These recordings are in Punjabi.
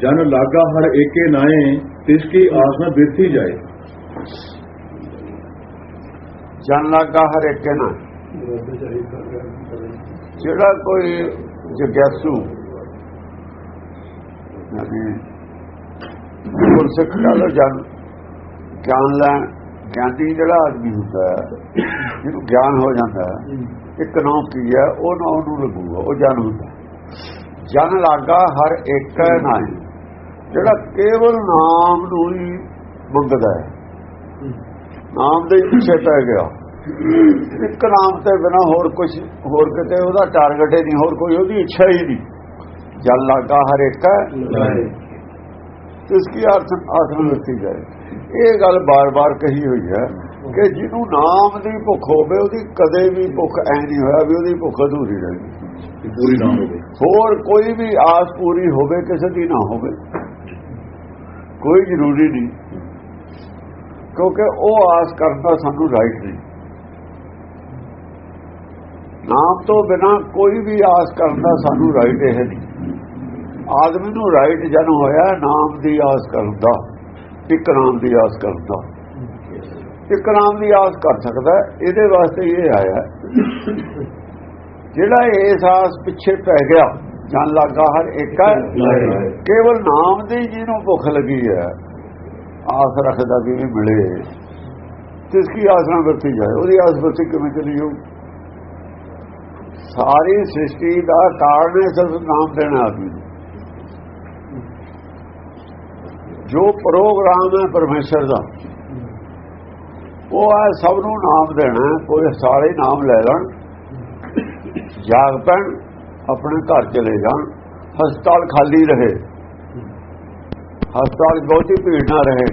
ਜਨ ਲਾਗਾ ਹਰ ਏਕੇ ਨਾਏ, ਤਿਸ ਕੀ ਆਸ ਨਾ ਬਿਰਥੀ ਜਾਏ। ਜਨ ਲਾਗਾ ਹਰ ਇੱਕ ਨਾ ਜਿਹੜਾ ਕੋਈ ਜਗਿਆਸੂ, ਯਾਨੀ ਗੁਰਸਿੱਖ ਕਹ ਜਨ, ਗਿਆਨ ਲੈਣ, ਗਿਆਨੀ ਜਿਹੜਾ ਆਦਮੀ ਹੁੰਦਾ ਹੈ, ਜਿਹਨੂੰ ਗਿਆਨ ਹੋ ਜਾਂਦਾ ਹੈ, ਇੱਕ ਨਾਮ ਕੀ ਹੈ, ਉਹ ਨਾਮ ਨੂੰ ਲੱਗੂਗਾ, ਉਹ ਜਨ ਹੁੰਦਾ ਜਨ ਲਾਗਾ ਹਰ ਇੱਕ ਨਾਮ ਜਿਹੜਾ ਕੇਵਲ ਨਾਮ ਨੂੰ ਹੀ ਮੰਗਦਾ ਹੈ। ਨਾਮ ਦੇ ਪਿੱਛੇ ਪੈ ਗਿਆ। ਇੱਕ ਨਾਮ ਤੇ ਬਿਨਾ ਹੋਰ ਕੁਝ ਹੋਰ ਕਿਤੇ ਉਹਦਾ ਟਾਰਗੇਟ ਹੀ ਨਹੀਂ ਹੋਰ ਕੋਈ ਉਹਦੀ ਇੱਛਾ ਹੀ ਨਹੀਂ। ਜਲ ਲਾਗਾ ਹਰ ਇੱਕ ਇਸ ਕੀ ਅਰਥ ਆਸਨ ਦਿੱਤੀ ਜਾਏ। ਇਹ ਗੱਲ ਬਾਰ-ਬਾਰ ਕਹੀ ਹੋਈ ਹੈ ਕਿ ਜਿਹਨੂੰ ਨਾਮ ਦੀ ਭੁੱਖ ਹੋਵੇ ਉਹਦੀ ਕਦੇ ਵੀ ਭੁੱਖ ਐ ਨਹੀਂ ਹੋਇਆ ਵੀ ਉਹਦੀ ਭੁੱਖ ਅਧੂਰੀ ਰਹੀ ਪੂਰੀ ਨਾ ਹੋਵੇ। ਹੋਰ ਕੋਈ ਵੀ ਆਸ ਪੂਰੀ ਹੋਵੇ ਕਿਸੇ ਦੀ ਨਾ ਹੋਵੇ। ਕੋਈ ਜ਼ਰੂਰੀ ਨਹੀਂ। ਕਿਉਂਕਿ ਉਹ ਆਸ ਕਰਦਾ ਸਾਨੂੰ ਰਾਈਟ ਨਹੀਂ। ਨਾਮ ਤੋਂ ਬਿਨਾ ਕੋਈ ਵੀ ਆਸ ਕਰਦਾ ਸਾਨੂੰ ਰਾਈਟ ਇਹ ਨਹੀਂ। ਆਦਮੀ ਨੂੰ ਰਾਈਟ ਜਨ ਹੋਇਆ, ਨਾਮ ਦੀ ਆਸ ਕਰਦਾ ਇੱਕ ਨਾਮ ਦੀ ਆਸ ਕਰਦਾ ਇੱਕ ਨਾਮ ਦੀ ਆਸ ਕਰ ਸਕਦਾ, ਇਹਦੇ ਵਾਸਤੇ ਇਹ ਆਇਆ। ਜਿਹੜਾ ਇਸ ਆਸ ਪਿੱਛੇ ਪੈ ਗਿਆ ਜਨ ਲਾਗਾ ਹਰ ਇੱਕ ਹੈ ਕੇਵਲ ਨਾਮ ਦੀ ਜਿਹਨੂੰ ਭੁੱਖ ਲੱਗੀ ਹੈ ਆਸ ਰੱਖਦਾ ਵੀ ਇਹ ਮਿਲੇ। ਤਿਸ ਕੀ ਆਸ ਨਾਲ ਵਰਤੀ ਜਾਏ? ਉਹਦੀ ਆਸ ਵਰਤੀ ਕਿਵੇਂ ਚਲੀ ਜਾਊ? ਸਾਰੀ ਸ੍ਰਿਸ਼ਟੀ ਦਾ ਕਾਰਨ ਹੈ ਸਿਰਫ ਨਾਮ ਦੇਣਾ ਆਦਮੀ ਨੂੰ। ਜੋ ਪ੍ਰੋਗਰਾਮ ਹੈ ਪਰਮੇਸ਼ਰ ਦਾ ਉਹ ਹੈ ਸਭ ਨੂੰ ਨਾਮ ਦੇਣਾ। ਕੋਈ ਸਾਰੇ ਨਾਮ ਲੈ ਲੈਣ ਜਾਗ ਪੈਣ ਆਪਣੇ ਘਰ ਚਲੇ ਜਾਣ, ਹਸਪਤਾਲ ਖਾਲੀ ਰਹੇ। ਹਸਪਤਾਲ 'ਚ ਬਹੁਤੀ ਭੀੜ ਨਾ ਰਹੇ।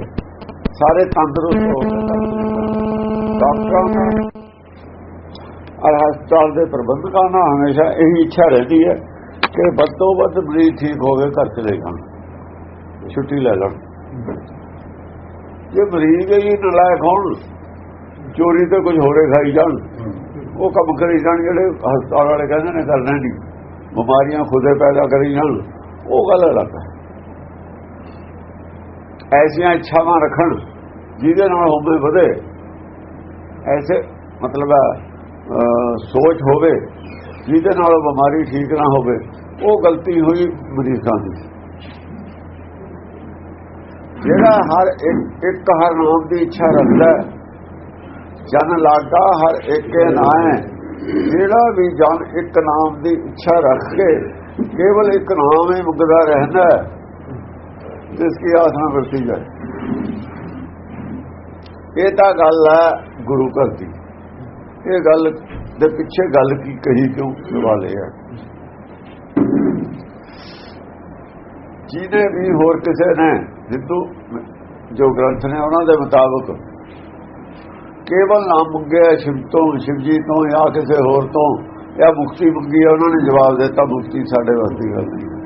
ਸਾਰੇ ਤੰਦਰੁਸਤ ਹੋ ਡਾਕਟਰਾਂ ਦਾ ਔਰ ਹਸਪਤਾਲ ਦੇ ਪ੍ਰਬੰਧਕਾਂ ਨਾਲ ਹਮੇਸ਼ਾ ਇਹੀ ਇੱਛਾ ਰਹਿੰਦੀ ਹੈ ਕਿ ਵੱਧ ਤੋਂ ਵੱਧ ਮਰੀਜ਼ ਠੀਕ ਹੋ ਗਏ ਘਰ ਚਲੇ ਜਾਣ, ਛੁੱਟੀ ਲੈ ਲੈਣ। ਜੇ ਮਰੀਜ਼ ਹੀ ਨਲਾਇਕ ਹੋਣ, ਚੋਰੀ ਤੇ ਕੁਝ ਹੋਰੇ ਖਾਈ ਜਾਣ, ਉਹ ਕੰਮ ਕਰੀ ਜਾਣ ਜਿਹੜੇ ਹਸਪਤਾਲ ਵਾਲੇ ਕਹਿੰਦੇ ਨੇ, ਕਰਨਾ ਨਹੀਂ। ਬਿਮਾਰੀਆਂ ਖੁਦੇ ਪੈਦਾ ਕਰੀ ਜਾਣ ਉਹ ਗੱਲ ਅਲੱਗ ਹੈ। ਐਸੀਆਂ ਇੱਛਾਵਾਂ ਰੱਖਣ ਜਿਹਦੇ ਨਾਲ ਹੋਵੇ ਵਧੇ ਐਸੇ ਮਤਲਬ ਹੈ, ਸੋਚ ਹੋਵੇ ਜਿਹਦੇ ਨਾਲ ਉਹ ਬਿਮਾਰੀ ਠੀਕ ਨਾ ਹੋਵੇ ਉਹ ਗਲਤੀ ਹੋਈ ਮਰੀਜ਼ਾਂ ਦੀ। ਜਿਹੜਾ ਹਰ ਇੱਕ ਹਰ ਨਾਮ ਦੀ ਇੱਛਾ ਰੱਖਦਾ ਜਨ ਲਾਗਾ ਹਰ ਇੱਕ ਨਾਮ ਜਿਹੜਾ ਵੀ ਜਨ ਇੱਕ ਨਾਮ ਦੀ ਇੱਛਾ ਰੱਖ ਕੇ ਕੇਵਲ ਇੱਕ ਨਾਮ ਹੀ ਮੁਕਦਾ ਰਹਿੰਦਾ ਜਿਸ ਕੀ ਆਸਨਾ ਵਰਤੀ ਜਾਏ। ਇਹ ਤਾਂ ਗੱਲ ਹੈ ਗੁਰੂ ਘਰ ਦੀ। ਇਹ ਗੱਲ ਦੇ ਪਿੱਛੇ ਗੱਲ ਕੀ ਕਹੀ ਕਿਉਂ? ਸਵਾਲੇ ਆ ਜਿਹਨੇ ਵੀ ਹੋਰ ਕਿਸੇ ਨੇ ਹਿੰਦੂ ਜੋ ਗ੍ਰੰਥ ਨੇ, ਉਹਨਾਂ ਦੇ ਮੁਤਾਬਕ ਕੇਵਲ ਨਾਮ ਮੰਗਿਆ ਸ਼ਿਵ ਤੋਂ, ਸ਼ਿਵਜੀ ਤੋਂ ਜਾਂ ਕਿਸੇ ਹੋਰ ਤੋਂ। ਜਾਂ ਮੁਕਤੀ ਮੰਗੀ ਹੈ ਉਹਨਾਂ ਨੇ ਜਵਾਬ ਦਿੱਤਾ, ਮੁਕਤੀ ਸਾਡੇ ਵਾਸਤੇ ਗੱਲ ਨਹੀਂ। ਹੈ।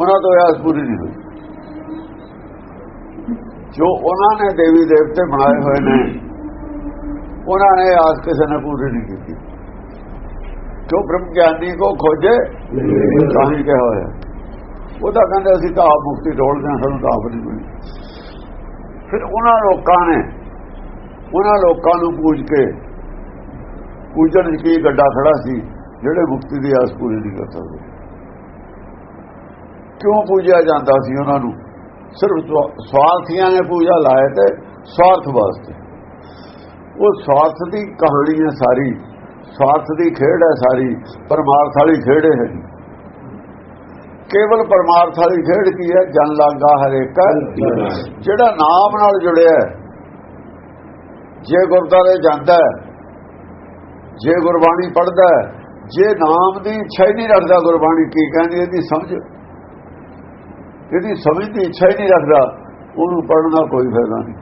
ਉਹਨਾਂ ਤੋਂ ਆਸ ਪੂਰੀ ਨਹੀਂ ਹੋਈ। ਜੋ ਉਹਨਾਂ ਨੇ ਦੇਵੀ ਦੇਵਤੇ ਬਣਾਏ ਹੋਏ ਨੇ, ਉਹਨਾਂ ਨੇ ਆਸ ਕਿਸੇ ਨੇ ਪੂਰੀ ਨਹੀਂ ਕੀਤੀ। ਕਿਉਂ ਬ੍ਰਹਮ ਗਿਆਨੀ ਕੋ ਖੋਜੇ, ਤਾਂ ਹੀ ਕਿਹਾ ਹੋਇਆ। ਉਹ ਤਾਂ ਕਹਿੰਦੇ ਅਸੀਂ ਤਾਂ ਆਪ ਮੁਕਤੀ ਢੋਲਦੇ ਹਾਂ, ਸਾਨੂੰ ਤਾਂ ਆਪ ਨਹੀਂ ਮਿਲੀ। ਫਿਰ ਉਹਨਾਂ ਲੋਕਾਂ ਨੇ ਉਹਨਾਂ ਲੋਕਾਂ ਨੂੰ ਪੂਜ ਕੇ ਪੂਜਣ ਕੀ ਗੱਡਾ ਖੜਾ ਸੀ ਜਿਹੜੇ ਮੁਕਤੀ ਦੀ ਆਸ ਪੂਰੀ ਨਹੀਂ ਕਰ ਸਕਦੇ। ਕਿਉਂ ਪੂਜਿਆ ਜਾਂਦਾ ਸੀ ਉਹਨਾਂ ਨੂੰ? ਸਿਰਫ ਸਵਾ- ਸਵਾਰਥੀਆਂ ਨੇ ਪੂਜਾ ਲਾਏ ਤੇ ਸਵਾਰਥ ਵਾਸਤੇ। ਉਹ ਸਵਾਰਥ ਦੀ ਕਹਾਣੀ ਹੈ ਸਾਰੀ। ਸਵਾਰਥ ਦੀ ਖੇਡ ਹੈ ਸਾਰੀ। ਪਰਮਾਰਥ ਵਾਲੀ ਖੇਡ ਹੈ। ਕੇਵਲ ਪਰਮਾਰਥ ਵਾਲੀ ਖੇਡ ਕੀ ਹੈ? ਜਨ ਲਾਗਾ ਹਰੇਕ ਜਿਹੜਾ ਨਾਮ ਨਾਲ ਜੁੜਿਆ ਹੈ, ਜੇ ਗੁਰਦਾਰੇ ਜਾਂਦਾ ਜੇ ਗੁਰਬਾਣੀ ਪੜ੍ਹਦਾ ਜੇ ਨਾਮ ਦੀ ਇੱਛਾ ਹੀ ਨਹੀਂ ਰੱਖਦਾ ਗੁਰਬਾਣੀ, ਕੀ ਕਹਿੰਦੀ ਇਹਦੀ ਸਮਝ। ਇਹਦੀ ਸਮਝ ਦੀ ਇੱਛਾ ਹੀ ਨਹੀਂ ਰੱਖਦਾ, ਉਹਨੂੰ ਪੜ੍ਹਨ ਦਾ ਕੋਈ ਫਾਇਦਾ ਨਹੀਂ।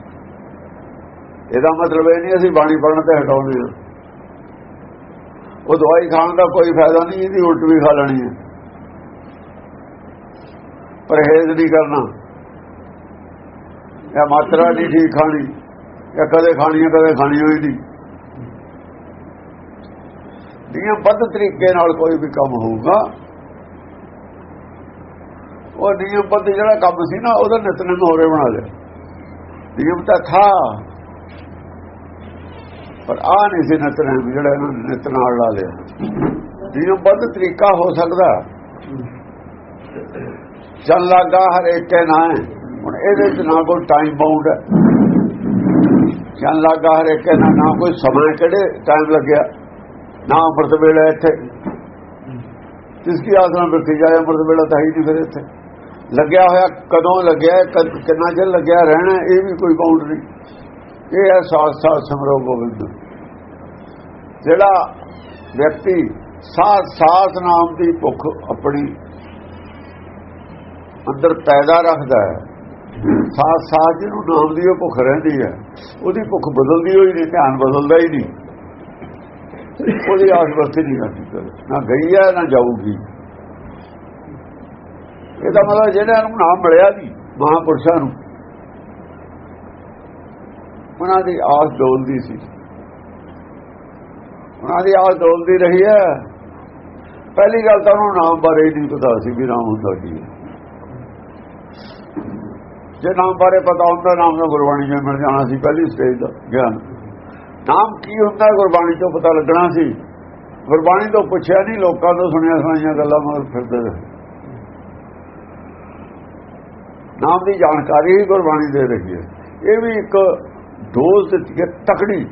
ਇਹਦਾ ਮਤਲਬ ਇਹ ਨਹੀਂ ਅਸੀਂ ਬਾਣੀ ਪੜ੍ਹਨ ਤੇ ਹਟਾਉਂਦੇ ਹਾਂ। ਉਹ ਦਵਾਈ ਖਾਣ ਦਾ ਕੋਈ ਫਾਇਦਾ ਨਹੀਂ, ਇਹਦੀ ਉਲਟ ਵੀ ਖਾ ਲੈਣੀ ਹੈ। ਪਰਹੇਜ਼ ਨਹੀਂ ਕਰਨਾ। ਇਹ ਮਾਤਰਾ ਨਹੀਂ ਠੀਕ ਖਾਣੀ। ਇਹ ਕਦੇ ਖਾਣੀ ਕਦੇ ਖਾਣੀ ਹੋਈ ਨਹੀਂ। ਨਿਯਮਬੱਧ ਤਰੀਕੇ ਨਾਲ ਕੋਈ ਵੀ ਕੰਮ ਹੋਊਗਾ। ਉਹ ਨਿਯਮਬੱਧ ਜਿਹੜਾ ਕੰਮ ਸੀ ਨਾ, ਉਹਦਾ ਨਿਤਨੇਮ ਹੋਰੇ ਬਣਾ ਲਿਆ। ਨਿਯਮ ਤਾਂ ਥਾ ਪਰ ਆ ਨਹੀਂ ਸੀ ਨਿਤਨੇਮ ਜਿਹੜਾ ਇਹਨਾਂ ਨੇ ਨਿਤ ਨਾਲ ਲਾ ਲਿਆ। ਨਿਯਮਬੱਧ ਤਰੀਕਾ ਹੋ ਸਕਦਾ। ਚੱਲ ਲੱਗਾ ਹਰ ਇੱਕ ਕੇ ਨਾ ਹੈ। ਹੁਣ ਇਹਦੇ ਚ ਨਾ ਕੋਈ ਟਾਈਮ ਬਾਉਂਡ ਹੈ। ਚੱਲ ਲੱਗਾ ਹਰ ਇੱਕ ਨਾ ਨਾ ਕੋਈ ਸਮਾਂ ਕਿਹੜੇ ਟਾਈਮ ਲੱਗਿਆ, ਨਾ ਅੰਮ੍ਰਿਤ ਵੇਲਾ ਇੱਥੇ। ਜਿਸ ਕੀ ਆਸਨਾ ਬਿਰਤੀ ਜਾਏ, ਅੰਮ੍ਰਿਤ ਵੇਲਾ ਤਾਂ ਹੀ ਨਹੀਂ ਫਿਰ ਇੱਥੇ। ਲੱਗਿਆ ਹੋਇਆ ਕਦੋਂ ਲੱਗਿਆ ਕਿੰਨਾ ਚਿਰ ਲੱਗਿਆ ਰਹਿਣਾ, ਇਹ ਵੀ ਕੋਈ ਬਾਉਂਡ ਇਹ ਹੈ ਸਾਥ ਸਾਥ ਸਮਰੋ ਗੋਬਿੰਦ। ਜਿਹੜਾ ਵਿਅਕਤੀ ਸਾਥ ਸਾਥ ਨਾਮ ਦੀ ਭੁੱਖ ਆਪਣੀ ਅੰਦਰ ਪੈਦਾ ਰੱਖਦਾ ਹੈ ਸਾਥ ਸਾਥ ਜਿਹਨੂੰ ਨਾਮ ਦੀ ਉਹ ਭੁੱਖ ਰਹਿੰਦੀ ਹੈ ਉਹਦੀ ਭੁੱਖ ਬਦਲਦੀ ਹੋਈ ਨਹੀਂ, ਧਿਆਨ ਬਦਲਦਾ ਹੀ ਨਹੀਂ। ਉਹਦੀ ਆਸ ਵਰਤੀ ਨਹੀਂ ਕਰਦੀ ਨਾ ਗਈ ਹੈ ਨਾ ਜਾਊਗੀ। ਇਹਦਾ ਮਤਲਬ ਜਿਹੜਾ ਨੂੰ ਨਾਮ ਮਿਲਿਆ ਨਹੀਂ ਮਹਾਪੁਰਸ਼ਾਂ ਨੂੰ, ਉਹਨਾਂ ਦੀ ਆਸ ਡੋਲਦੀ ਸੀ। ਉਹਨਾਂ ਦੀ ਆਸ ਡੋਲਦੀ ਰਹੀ ਹੈ। ਪਹਿਲੀ ਗੱਲ ਤਾਂ ਉਹਨੂੰ ਨਾਮ ਬਾਰੇ ਹੀ ਨਹੀਂ ਪਤਾ ਸੀ ਵੀ ਨਾਮ ਹੁੰਦਾ ਕੀ ਹੈ। ਜੇ ਨਾਮ ਬਾਰੇ ਪਤਾ ਹੁੰਦਾ, ਨਾਮ ਦਾ ਗੁਰਬਾਣੀ ਚ ਮਿਲ ਜਾਣਾ ਸੀ, ਪਹਿਲੀ ਸਟੇਜ ਦਾ ਗਿਆਨ। ਨਾਮ ਕੀ ਹੁੰਦਾ, ਗੁਰਬਾਣੀ ਤੋਂ ਪਤਾ ਲੱਗਣਾ ਸੀ। ਗੁਰਬਾਣੀ ਤੋਂ ਪੁੱਛਿਆ ਨਹੀਂ, ਲੋਕਾਂ ਤੋਂ ਸੁਣਿਆ ਸੁਣਾਈਆਂ ਗੱਲਾਂ, ਮਗਰ ਫਿਰਦੇ ਰਹੇ। ਨਾਮ ਦੀ ਜਾਣਕਾਰੀ ਹੀ ਗੁਰਬਾਣੀ ਦੇ ਰਹੀ ਹੈ। ਇਹ ਵੀ ਇੱਕ ਡੋਜ਼ ਦਿੱਤੀ ਹੈ ਤਕੜੀ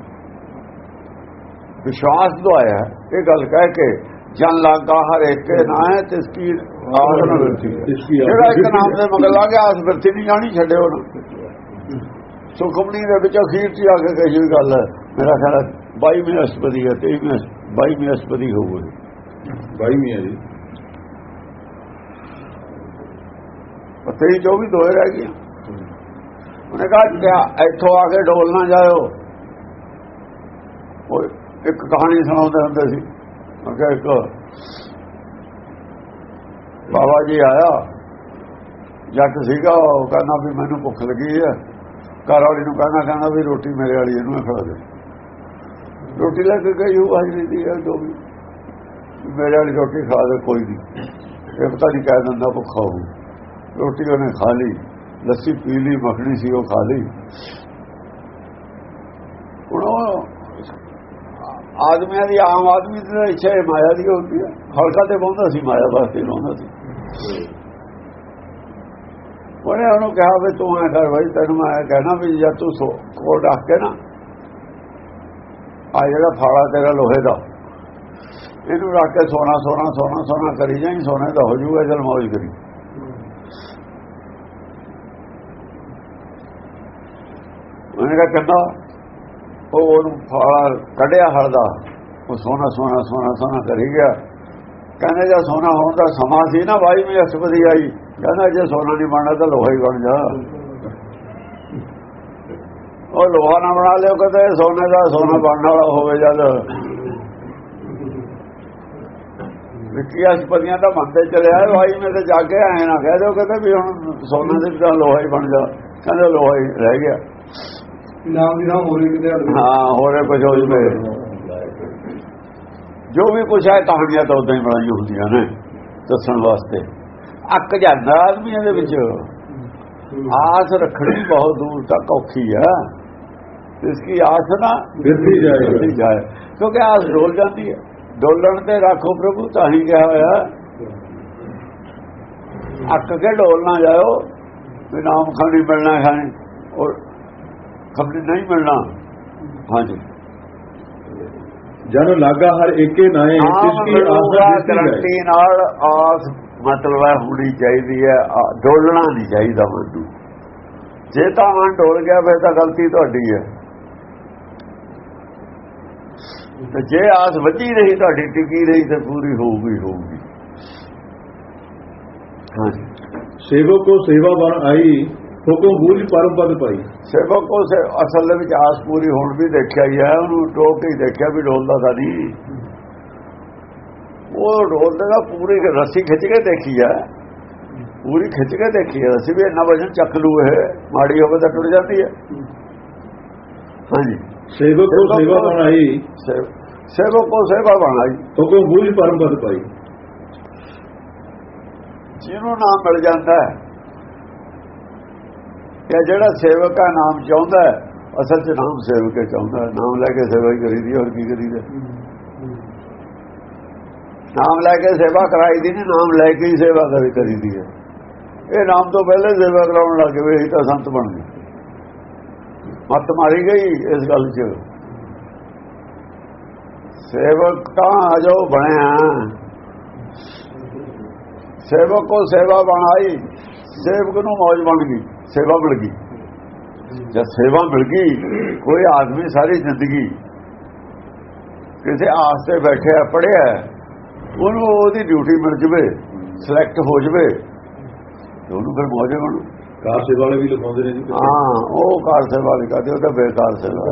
ਵਿਸ਼ਵਾਸ ਦਵਾਇਆ ਇਹ ਗੱਲ ਕਹਿ ਕੇ ਜਨ ਲਾਗਾ ਹਰ ਇੱਕ ਨਾਏ ਤੇ ਸਪੀਡ ਆਸਨ ਵਰਤੀ ਜਿਹੜਾ ਇੱਕ ਨਾਮ ਦੇ ਮਗਰ ਲੱਗ ਗਿਆ ਉਸ ਵਰਤੀ ਨਹੀਂ ਜਾਣੀ ਛੱਡਿਓ ਨਾ। ਸੁਖਮਣੀ ਦੇ ਵਿੱਚ ਅਖੀਰ ਚ ਆ ਕੇ ਕਹੀ ਹੋਈ ਗੱਲ ਹੈ। ਮੇਰਾ ਖਿਆਲ 22 ਬ੍ਰਹਸਪਤੀ ਹੈ 23 22 ਬ੍ਰਹਸਪਤੀ ਹੋਊਗਾ। 22ਵੀਂ ਹੈ ਜੀ। ਪਤੇ ਜੋ ਵੀ ਦੋਏ ਰਹਿ ਗਏ ਉਹਨੇ ਕਹਾ ਇੱਥੋਂ ਆ ਕੇ ਡੋਲ ਨਾ ਜਾਇਓ। ਉਹ ਇੱਕ ਕਹਾਣੀ ਸੁਣਾਉਂਦੇ ਹੁੰਦੇ ਸੀ। ਮੈਂ ਇੱਕ ਬਾਬਾ ਜੀ ਆਇਆ, ਜੱਟ ਸੀਗਾ, ਉਹ ਕਹਿੰਦਾ ਵੀ ਮੈਨੂੰ ਭੁੱਖ ਲੱਗੀ ਹੈ। ਘਰ ਵਾਲੀ ਨੂੰ ਕਹਿੰਦਾ ਕਹਿੰਦਾ ਵੀ ਰੋਟੀ ਮੇਰੇ ਵਾਲੀ ਇਹਨੂੰ ਖਵਾ ਦੇ। ਰੋਟੀ ਲੈ ਕੇ ਗਈ, ਉਹ ਹਾਜ਼ਰੀ ਦੀ ਹੈ ਜੋ ਵੀ। ਮੇਰੇ ਵਾਲੀ ਰੋਟੀ ਖਾ ਦੇ ਕੋਈ ਨਹੀਂ। ਇਹ ਪਤਾ ਨਹੀਂ ਕਹਿ ਦਿੰਦਾ, ਭੁੱਖਾ ਹੋਊ ਰੋਟੀ ਉਹਨੇ ਖਾ ਲਈ, ਲੱਸੀ ਪੀ ਲਈ, ਮੱਖਣੀ ਸੀ, ਉਹ ਖਾ ਲਈ। ਹੁਣ ਉਹ ਆਦਮੀਆਂ ਦੀ, ਆਮ ਆਦਮੀ ਦੀ ਤਾਂ ਇੱਛਾ ਇਹ ਮਾਇਆ ਦੀ ਹੁੰਦੀ ਹੈ? ਹਲਕਾ ਤੇ ਬਹੁੰਦਾ ਸੀ, ਮਾਇਆ ਵਾਸਤੇ ਬਹੁੰਦਾ ਸੀ। ਉਹਨੇ ਉਹਨੂੰ ਕਿਹਾ ਵੀ ਤੂੰ ਐ ਕਰ ਭਾਈ ਤੈਨੂੰ ਮੈਂ ਕਹਿਣਾ ਵੀ ਜਦ ਤੂੰ ਸੋ ਕੋਲ ਰੱਖ ਕੇ ਨਾ, ਆ ਜਿਹੜਾ ਫਾਲਾ ਤੇਰਾ ਲੋਹੇ ਦਾ, ਇਹਨੂੰ ਰੱਖ ਕੇ ਸੋਨਾ ਸੋਨਾ ਸੋਨਾ ਸੋਨਾ ਕਰੀ ਜਾਈਂ, ਸੋਨੇ ਦਾ ਹੋ ਜਾਊਗਾ ਜਲ ਮੌਜ ਕਰੀ। ਉਹਨੇ ਕਿਹਾ ਕਹਿੰਦਾ ਉਹ ਉਹਨੂੰ ਫਾਲਾ ਕੱਢਿਆ ਹਲਦਾ। ਉਹ ਸੋਨਾ ਸੋਨਾ ਸੋਨਾ ਸੋਨਾ ਕਰੀ ਗਿਆ। ਕਹਿੰਦੇ, ਜੇ ਸੋਨਾ ਹੋਣ ਦਾ ਸਮਾਂ ਸੀ ਨਾ ਬਾਈ, ਮੇਂ ਅਸਪਦੀ ਆਈ। ਕਹਿੰਦਾ, ਜੇ ਸੋਨਾ ਨਹੀਂ ਬਣਨਾ ਤਾਂ ਲੋਹਾ ਹੀ ਬਣ ਜਾ। ਉਹ ਲੋਹਾ ਨਾ ਬਣਾ ਲਿਓ, ਕਹਿੰਦੇ ਸੋਨੇ ਦਾ ਸੋਨਾ ਬਣਨ ਵਾਲਾ ਹੋਵੇ ਜਦ। ਵਿੱਕੀ ਅਸਪਦੀਆਂ ਤਾਂ ਬੰਦੇ ਚਲਿਆ ਬਾਈ, ਮੈਂ ਤੇ ਜਾ ਕੇ ਆਏ ਨਾ। ਕਹਿ ਦਿਓ, ਕਹਿੰਦੇ, ਵੀ ਹੁਣ ਸੋਨੇ ਦੇ ਤਾਂ ਲੋਹਾ ਹੀ ਬਣ ਜਾ। ਕਹਿੰਦੇ, ਲੋਹਾ ਹੀ ਰਹਿ ਗਿਆ। ਨਾਮ ਦੀ ਥਾਂ ਹੋਰੇ ਕਿਤੇ ਹਾਂ ਹੋਰੇ ਕੁਝ ਹੋ ਜਵੇ। ਜੋ ਵੀ ਕੁਝ ਹੈ ਕਹਾਣੀਆਂ ਤਾਂ ਉਦਾਂ ਹੀ ਬਣਾਈ ਹੁੰਦੀਆਂ ਨੇ ਦੱਸਣ ਵਾਸਤੇ। ਅੱਕ ਜਾਂਦਾ ਆਦਮੀਆਂ ਦੇ ਵਿੱਚ। ਆਸ ਰੱਖਣੀ ਬਹੁਤ ਦੂਰ ਤੱਕ ਔਖੀ ਆ। ਇਸ ਕੀ ਆਸ ਨਾ ਬਿਰਤੀ ਜਾਏ। ਜਾਏ। ਕਿਉਂਕਿ ਆਸ ਡੋਲ ਜਾਂਦੀ ਹੈ ਡੋਲਣ ਤੇ ਰੱਖੋ ਪ੍ਰਭੂ ਤਾਂ ਹੀ ਕਿਹਾ ਹੋਇਆ। ਅੱਕ ਕੇ ਡੋਲ ਨਾ ਜਾਓ ਵੀ ਨਾਮ ਖਾਣੀ ਮਿਲਣਾ ਖਾਣੀ ਔਰ ਖੰਡ ਨਹੀਂ ਮਿਲਣਾ। ਹਾਂਜੀ। ਜਨ ਲਾਗਾ ਹਰ ਏਕੇ ਨਾਏ ਜਿਸ ਕੀ ਆਸ ਗਰੰਟੀ ਨਾਲ ਆਸ ਮਤਲਬ ਹੈ ਹੋਣੀ ਚਾਹੀਦੀ ਹੈ। ਡੋਲਣਾ ਨਹੀਂ ਚਾਹੀਦਾ ਮਨ। ਜੇ ਤਾਂ ਮਨ ਡੋਲ ਗਿਆ ਫਿਰ ਤਾਂ ਗਲਤੀ ਤੁਹਾਡੀ ਹੈ। ਤੇ ਜੇ ਆਸ ਵਧੀ ਰਹੀ ਤੁਹਾਡੀ ਟਿਕੀ ਰਹੀ ਤੇ ਪੂਰੀ ਹੋਊਗੀ ਹੋਊਗੀ। ਸੇਵਕ ਕੋ ਸੇਵਾ ਬਣ ਆਈ ਠੋਕੋ ਮੂਲ ਪਰਮ ਪਦ ਪਾਈ। ਸੇਵਕ ਕੋ ਸੇ ਅਸਲ ਦੇ ਵਿੱਚ ਆਸ ਪੂਰੀ ਹੋਣ ਵੀ ਦੇਖਿਆ ਹੀ ਹੈ ਉਹਨੂੰ ਟੋਕ ਕੇ ਦੇਖਿਆ ਵੀ ਢੋਲਦਾ ਤਾਂ ਉਹ ਢੋਲਦਾ ਦਾ ਪੂਰੀ ਰੱਸੀ ਖਿੱਚ ਕੇ ਦੇਖੀ ਆ ਪੂਰੀ ਖਿੱਚ ਕੇ ਦੇਖੀ ਆ ਅਸੀਂ ਵੀ ਇੰਨਾ ਵਜਨ ਚੱਕ ਲੂ ਇਹ ਮਾੜੀ ਹੋਵੇ ਤਾਂ ਟੁੱਟ ਜਾਂਦੀ ਹੈ। ਹਾਂਜੀ। ਸੇਵਕ ਕੋ ਸੇਵਾ ਬਣਾਈ। ਸੇਵਕ ਕੋ ਸੇਵਾ ਬਣਾਈ। ਠੋਕੋ ਮੂਲ ਪਰਮ ਪਦ ਪਾਈ। ਜਿਹਨੂੰ ਨਾ ਮਿਲ ਜਾਂਦਾ ਹੈ ਇਹ ਜਿਹੜਾ ਸੇਵਕ ਹੈ ਨਾਮ ਚਾਹੁੰਦਾ ਹੈ ਅਸਲ 'ਚ ਨਾਮ ਸੇਵਕ ਚਾਹੁੰਦਾ ਹੈ। ਨਾਮ ਲੈ ਕੇ ਸੇਵਾ ਹੀ ਕਰੀਦੀ ਹੋਰ ਕੀ ਕਰੀਦਾ? ਨਾਮ ਲੈ ਕੇ ਸੇਵਾ ਕਰਾਈ ਦੀ ਨਹੀਂ ਨਾਮ ਲੈ ਕੇ ਹੀ ਸੇਵਾ ਕਰੀ ਕਰੀਦੀ ਹੈ। ਇਹ ਨਾਮ ਤੋਂ ਪਹਿਲੇ ਸੇਵਾ ਕਰਾਉਣ ਲੱਗ ਗਏ ਇਹ ਤਾਂ ਸੰਤ ਬਣ ਗਏ। ਮੱਤ ਮਾਰੀ ਗਈ ਇਸ ਗੱਲ 'ਚ। ਸੇਵਕ ਤਾਂ ਅਜੋ ਬਣਿਆ। ਸੇਵਕ ਕੋ ਸੇਵਾ ਬਣਾਈ ਸੇਵਕ ਨੂੰ ਮੌਜ ਬਣ ਗਈ। ਸੇਵਾ ਮਿਲ ਗਈ। ਜਦ ਸੇਵਾ ਮਿਲ ਗਈ ਕੋਈ ਆਦਮੀ ਸਾਰੀ ਜ਼ਿੰਦਗੀ ਕਿਸੇ ਆਸ ਤੇ ਬੈਠਿਆ ਪੜਿਆ ਉਹਨੂੰ ਉਹਦੀ ਡਿਊਟੀ ਮਿਲ ਜਵੇ ਸਿਲੈਕਟ ਹੋ ਜਵੇ ਉਹਨੂੰ ਫਿਰ ਮੌਜ ਬਣੂ ਕਾਰ ਸੇਵਾ ਵਾਲੇ ਵੀ ਲਿਖਾਉਂਦੇ ਨੇ ਜੀ। ਹਾਂ ਉਹ ਕਾਰ ਸੇਵਾ ਨਹੀਂ ਕਰਦੇ ਉਹ ਤਾਂ ਬੇਕਾਰ ਸੇਵਾ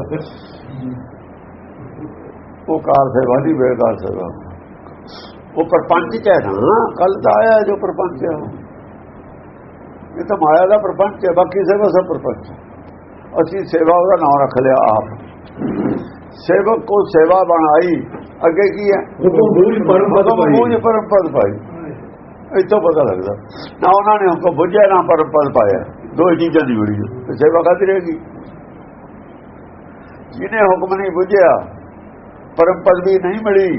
ਉਹ ਕਾਰ ਸੇਵਾ ਦੀ ਬੇਕਾਰ ਸੇਵਾ। ਉਹ ਪਰਪੰਚ ਚ ਹੈ ਨਾ ਕੱਲ ਤਾਂ ਆਇਆ ਜੋ ਪਰਪੰਚ ਹੈ। ਇਹ ਤਾਂ ਮਾਇਆ ਦਾ ਪਰਪੰਚ ਹੈ ਬਾਕੀ ਸੇਵਾ ਸਭ ਪਰਪੰਚ। ਅਸੀਂ ਸੇਵਾ ਉਹਦਾ ਨਾਮ ਰੱਖ ਲਿਆ ਆਪ। ਸੇਵਕ ਕੋ ਸੇਵਾ ਬਣਾਈ ਅੱਗੇ ਕੀ ਹੈ? ਬੂਝ ਪਰਮ ਪਦ ਪਾਈ। ਇੱਥੋਂ ਪਤਾ ਲੱਗਦਾ। ਨਾ ਉਹਨਾਂ ਨੇ ਹੁਕਮ ਬੁੱਝਿਆ ਨਾ ਪਰਮ ਪਦ ਪਾਇਆ। ਦੋ ਚੀਜ਼ਾਂ ਦੀ ਬੜੀ ਤੇ ਸੇਵਾ ਕਾਦੀ ਰਹੇਗੀ ਜਿਹਨੇ ਹੁਕਮ ਨਹੀਂ ਬੁੱਝਿਆ ਪਰਮ ਪਦ ਵੀ ਨਹੀਂ ਮਿਲੀ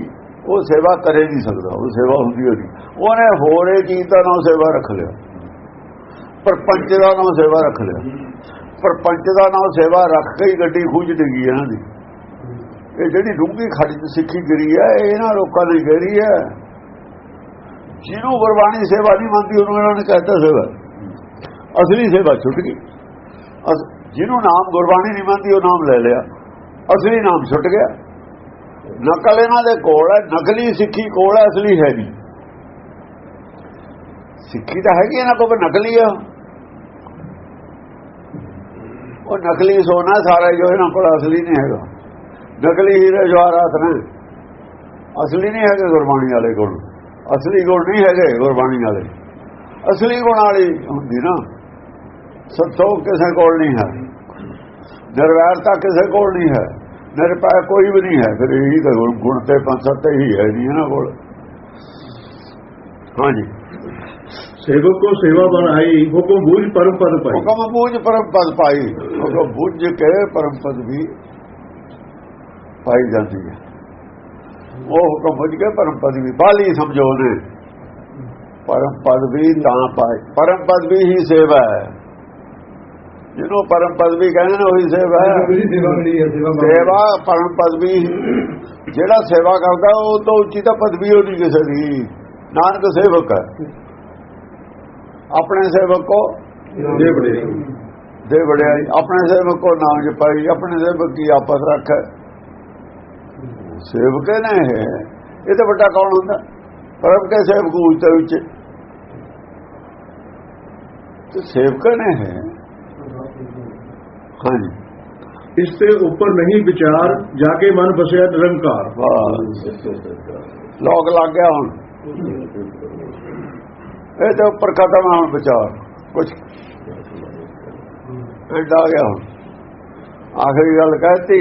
ਉਹ ਸੇਵਾ ਕਰੇ ਨਹੀਂ ਸਕਦਾ। ਉਹ ਸੇਵਾ ਹੁੰਦੀ ਹੋਣੀ ਉਹਨੇ ਹੋਰ ਚੀਜ਼ ਦਾ ਨਾਮ ਸੇਵਾ ਰੱਖ ਲਿਆ। ਪਰਪੰਚ ਦਾ ਨਾਮ ਸੇਵਾ ਰੱਖ ਲਿਆ। ਪਰਪੰਚ ਦਾ ਨਾਮ ਸੇਵਾ ਰੱਖ ਕੇ ਹੀ ਗੱਡੀ ਖੂਜ ਡਿੱਗੀ ਇਹਨਾਂ ਦੀ। ਇਹ ਜਿਹੜੀ ਡੂੰਗੀ ਖੱਡ ਚ ਸਿੱਖੀ ਗਰੀ ਹੈ ਇਹਨਾਂ ਲੋਕਾਂ ਨੇ ਗਰੀ ਹੈ। ਜਿਹਨੂੰ ਗੁਰਬਾਣੀ ਸੇਵਾ ਨਹੀਂ ਮੰਨਦੀ, ਉਹਨੂੰ ਇਹਨਾਂ ਨੇ ਕਹਿਤਾ ਸੇਵਾ। ਅਸਲੀ ਸੇਵਾ ਛੁੱਟ ਗਈ। ਅਸ- ਜਿਹਨੂੰ ਨਾਮ ਗੁਰਬਾਣੀ ਨਹੀਂ ਮੰਨਦੀ, ਉਹ ਨਾਮ ਲੈ ਲਿਆ। ਅਸਲੀ ਨਾਮ ਛੁੱਟ ਗਿਆ। ਨਕਲ ਇਹਨਾਂ ਦੇ ਕੋਲ ਹੈ, ਨਕਲੀ ਸਿੱਖੀ ਕੋਲ ਹੈ, ਅਸਲੀ ਹੈ ਨਹੀਂ। ਸਿੱਖੀ ਤਾਂ ਹੈਗੀ ਇਹਨਾਂ ਕੋਲ ਨਕਲੀ ਆ। ਉਹ ਨਕਲੀ ਸੋਨਾ ਸਾਰਾ ਜੋ ਇਹਨਾਂ ਕੋਲ ਅਸਲੀ ਨਹੀਂ ਹੈਗਾ। ਨਕਲੀ ਹੀਰੇ ਜਵਾਹਰਾਤ ਨੇ। ਅਸਲੀ ਨਹੀਂ ਹੈਗੇ ਗੁਰਬਾਣੀ ਵਾਲੇ ਕੋਲ ਅਸਲੀ ਗੁਣ ਨਹੀਂ ਹੈਗੇ ਗੁਰਬਾਣੀ ਵਾਲੇ। ਅਸਲੀ ਗੁਣ ਵਾਲੀ ਹੁੰਦੀ ਨਾ। ਸੰਤੋਖ ਕਿਸੇ ਕੋਲ ਨਹੀਂ ਹੈ। ਨਿਰਵੈਰਤਾ ਕਿਸੇ ਕੋਲ ਨਹੀਂ ਹੈ। ਨਿਰਪੈ ਕੋਈ ਵੀ ਨਹੀਂ ਹੈ। ਫਿਰ ਇਹੀ ਤਾਂ ਗੁਣ- ਤੇ ਪੰਸਤ ਤੇ ਹੀ ਹੈ ਨਹੀਂ ਇਹਨਾਂ ਕੋਲ। ਹਾਂਜੀ। ਸੇਵਕ ਕੋ ਸੇਵਾ ਬਣਾਈ ਹੁਕਮ ਬੂਝ ਪਰਮ ਪਦ ਪਾਈ। ਹੁਕਮ ਬੂਝ ਪਰਮ ਪਦ ਪਾਈ ਹੁਕਮ ਬੂਝ ਕੇ ਪਰਮ ਪਦ ਵੀ ਪਾਈ ਜਾਂਦੀ ਹੈ। ਉਹ ਹੁਕਮ ਬੁੱਝ ਕੇ ਪਰਮ ਪਦ ਵੀ ਬਾਲੀ ਸਮਝੋ ਨੇ ਪਰਮ ਪਦ ਵੀ ਤਾਂ ਪਾਏ ਪਰਮ ਪਦ ਵੀ ਹੀ ਸੇਵਾ ਹੈ। ਜਿਹਨੂੰ ਪਰਮ ਪਦ ਵੀ ਕਹਿੰਦੇ ਨੇ ਉਹੀ ਸੇਵਾ ਹੈ। ਸੇਵਾ ਮਿਲੀ ਹੈ ਸੇਵਾ ਸੇਵਾ ਪਰਮ ਪਦਵੀ ਜਿਹੜਾ ਸੇਵਾ ਕਰਦਾ ਉਹ ਤੋਂ ਉੱਚੀ ਤਾਂ ਪਦਵੀ ਹੋਣੀ ਕਿਸੇ ਦੀ। ਨਾਨਕ ਸੇਵਕ ਹੈ। ਆਪਣੇ ਸੇਵਕ ਕੋ ਦੇ ਬੜੇ ਦੇ ਵਡਿਆਈ ਆਪਣੇ ਸੇਵਕ ਕੋ ਨਾਮ ਜਪਾਈ ਆਪਣੇ ਸੇਵਕ ਕੀ ਆਪਸ ਰੱਖੈ। ਸੇਵਕ ਨੇ ਇਹ। ਤਾਂ ਵੱਡਾ ਕੌਣ ਹੁੰਦਾ? ਪਰਮ ਕੇ ਸੇਵਕ ਉੱਚੇ ਉੱਚੇ ਤੇ ਸੇਵਕ ਨੇ ਹੈ ਹਾਂਜੀ। ਇਸ ਤੇ ਉੱਪਰ ਨਹੀਂ ਵਿਚਾਰ ਜਾ ਕੇ ਮਨ ਬਸਿਆ ਨਿਰੰਕਾਰ। ਬਸ। ਲੋਕ ਲੱਗ ਗਿਆ ਹੁਣ। ਇਹ ਤੇ ਉੱਪਰ ਖਤਮ ਆ ਹੁਣ ਵਿਚਾਰ। ਕੁਝ ਐਂਡ ਆ ਗਿਆ ਹੁਣ। ਆਖਰੀ ਗੱਲ ਕਹਿਤੀ।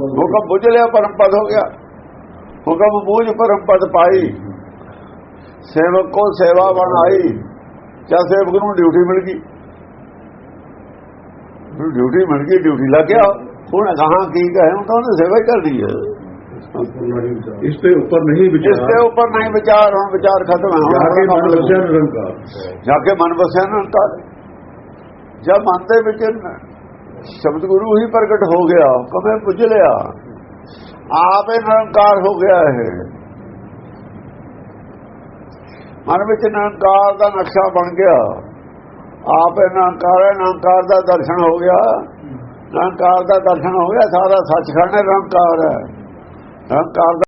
ਹੁਕਮ ਬੂਝ ਲਿਆ ਪਰਮ ਪਦ ਹੋ ਗਿਆ। ਹੁਕਮ ਬੂਝ ਪਰਮ ਪਦ ਪਾਈ। ਸੇਵਕ ਕੋ ਸੇਵਾ ਬਣਾਈ। ਚਾ ਸੇਵਕ ਨੂੰ ਡਿਊਟੀ ਮਿਲ ਗਈ। ਡਿਊਟੀ ਮਿਲ ਗਈ ਡਿਊਟੀ ਲੱਗ ਗਿਆ। ਹੁਣ ਕਹਾਂ ਕੀ ਕਹੇ ਹੁਣ ਤਾਂ ਉਹਨੇ ਸੇਵਾ ਹੀ ਕਰਦੀ ਹੈ। ਇਸ ਤੇ ਉੱਪਰ ਨਹੀਂ ਇਸ ਵਿਚਾਰ ਦੇ ਉੱਪਰ ਨਹੀਂ ਵਿਚਾਰ ਹੁਣ ਵਿਚਾਰ ਖਤਮ ਹੈ ਜਾ ਕੇ ਮਨ ਬਸਿਆ ਨਿਰੰਕਾਰ। ਜਾ ਕੇ ਮਨ ਵਸਿਆ ਨਿਰੰਕਾਰ। ਜਦ ਮਨ ਦੇ ਵਿੱਚ ਸ਼ਬਦ ਗੁਰੂ ਹੀ ਪ੍ਰਗਟ ਹੋ ਗਿਆ ਕਮੇ ਪੁੱਜ ਲਿਆ ਆਪੇ ਨਿਰੰਕਾਰ ਹੋ ਗਿਆ ਹੈ ਮਨ ਵਿੱਚ ਨਿਰੰਕਾਰ ਦਾ ਨਕਸ਼ਾ ਬਣ ਗਿਆ। ਆਪੇ ਨਿਰੰਕਾਰ ਹੈ ਨਿਰੰਕਾਰ ਦਾ ਦਰਸ਼ਨ ਹੋ ਗਿਆ। ਨਿਰੰਕਾਰ ਦਾ ਦਰਸ਼ਨ ਹੋ ਗਿਆ ਸਾਰਾ ਸੱਚਖੰਡ ਨਿਰੰਕਾਰ ਹੈ। ਨਿਰੰਕਾਰ ਦਾ